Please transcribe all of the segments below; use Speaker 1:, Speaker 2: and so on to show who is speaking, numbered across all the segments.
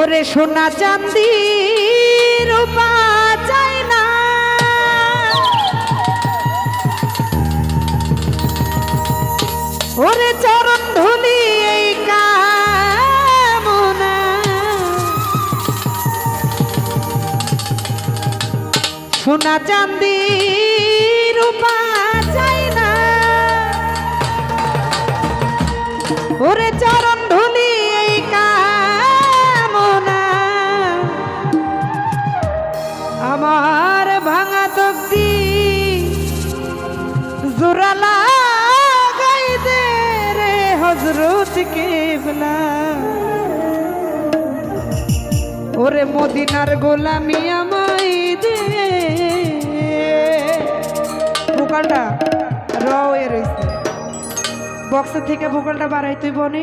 Speaker 1: ওরে সোনা চান্দি রূপা চাই না। ওরে চরণ ধুলি এই কামনা। সোনা চান্দি রূপা চাই না। ওরে চরণ ওরে মদিনার গোলামি আমায় দে। ভোকালটা র এ রয়েছে বক্সের থেকে ভোকালটা বাড়াই তুই বনে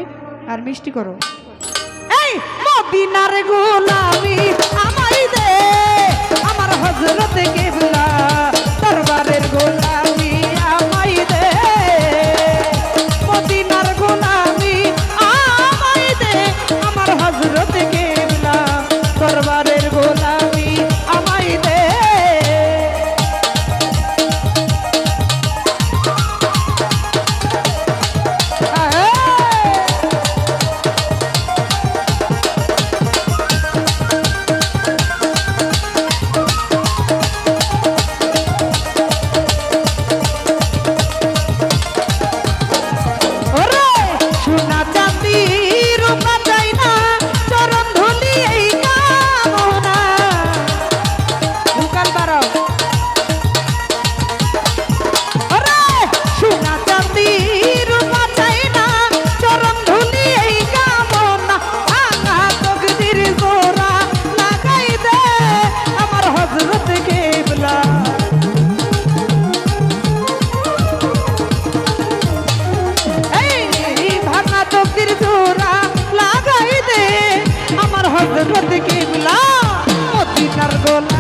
Speaker 1: আর মিষ্টি করো। এই মদিনার গোলামি আমায় দে। আমার হজরত কেবলা দরবারের গোলামি হজরত কিবলা মদিনার গোলামি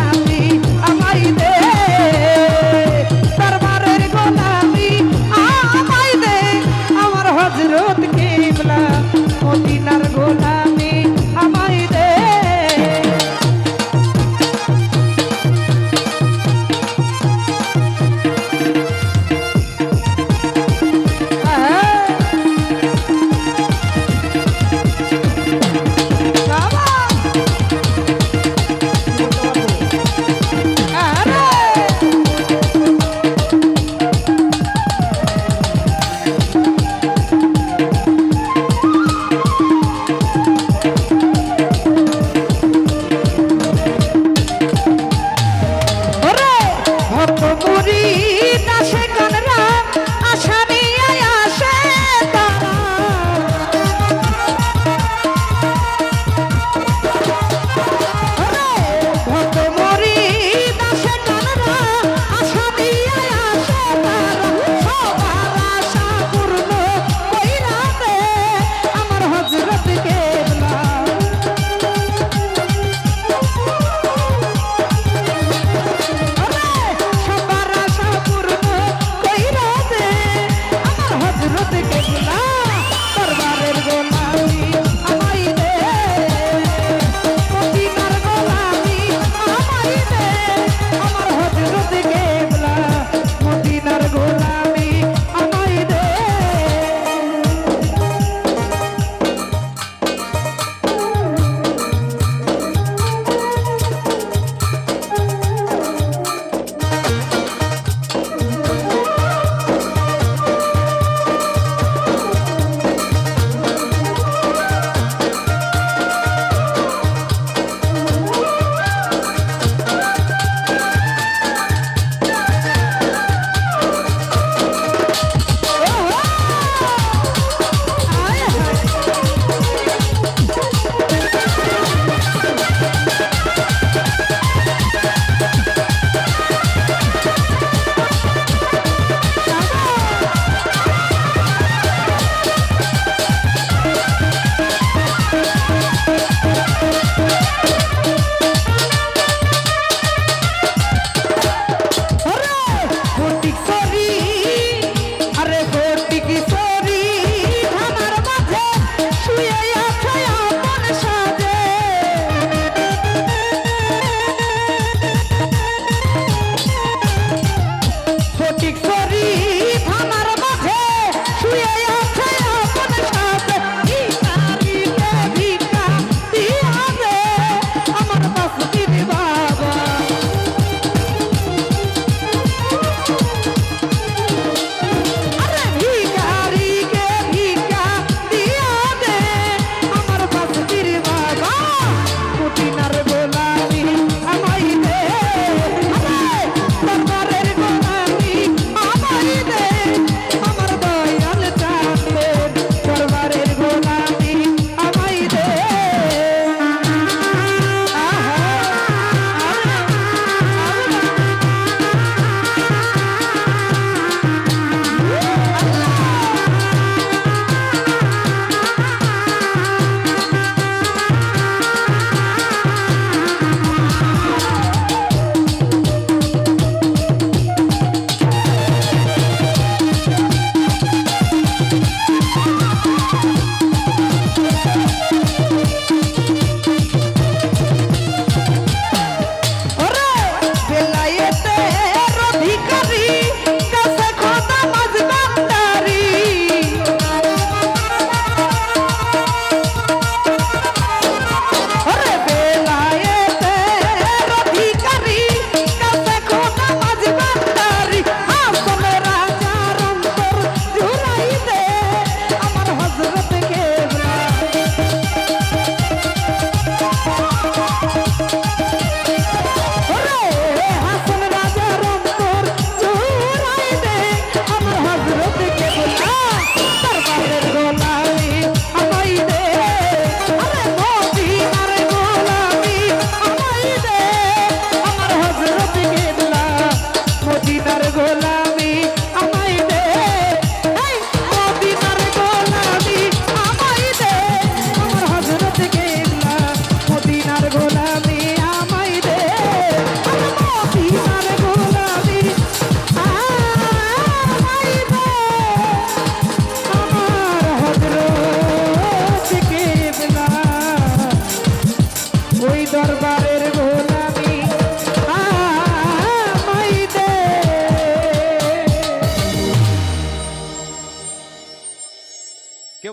Speaker 1: ওই দরবারের গোলামি